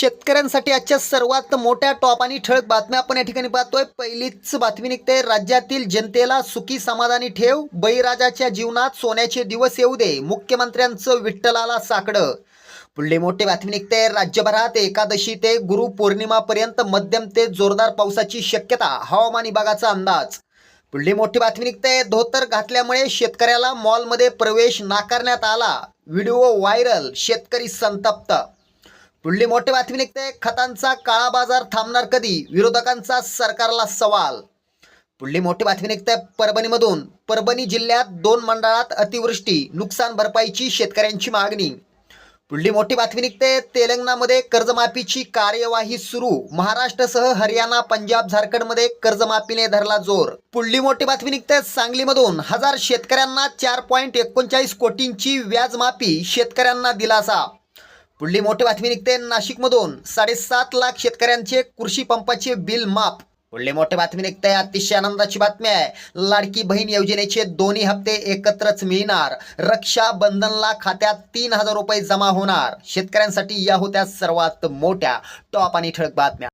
शेतकऱ्यांसाठी आजच्या सर्वात मोठ्या टॉप आणि ठळक बातम्या आपण या ठिकाणी पाहतोय. पहिलीच बातमी निघते. राज्यातील जनतेला सुखी समाधानी ठेव. बळीराजाच्या जीवनात सोन्याचे दिवस येऊ दे. मुख्यमंत्र्यांचं विठ्ठलाला साकडं. पुढली मोठी बातमी निघते. राज्यभरात एकादशी ते गुरुपौर्णिमापर्यंत मध्यम ते जोरदार पावसाची शक्यता. हवामान विभागाचा अंदाज. पुढली मोठी बातमी निघते. धोतर घातल्यामुळे शेतकऱ्याला मॉलमध्ये प्रवेश नाकारण्यात आला. Video viral. शेतकरी संतप्त पुढली मोठी बातमी निघते. खतांचा काळा बाजार थांबणार कधी? विरोधकांचा सरकारला सवाल. पुढली मोठी बातमी निघते परभणीमधून. परभणी जिल्ह्यात दोन मंडळात अतिवृष्टी नुकसान भरपाईची शेतकऱ्यांची मागणी. पुढली मोठी बातमी निघते. तेलंगणामध्ये कर्जमाफीची कार्यवाही सुरू. महाराष्ट्रासह हरियाणा पंजाब झारखंडमध्ये कर्जमाफीने धरला जोर. पुढली मोठी बातमी निघते सांगलीमधून. हजार शेतकऱ्यांना चार पॉईंट एकोणचाळीस कोटींची व्याजमाफी शेतकऱ्यांना दिलासा. पुढली मोठी बातमी निघते नाशिकमधून. साडेसात लाख शेतकऱ्यांचे कृषी पंपाचे बिल माफ. पुढली मोठी बातमी निघते अतिशय आनंदाची बातमी आहे. लाडकी बहीण योजनेचे दोन्ही हप्ते एकत्रच मिळणार. रक्षाबंधनला खात्यात तीन हजार रुपये जमा होणार. शेतकऱ्यांसाठी या होत्या सर्वात मोठ्या टॉप आणि ठळक बातम्या.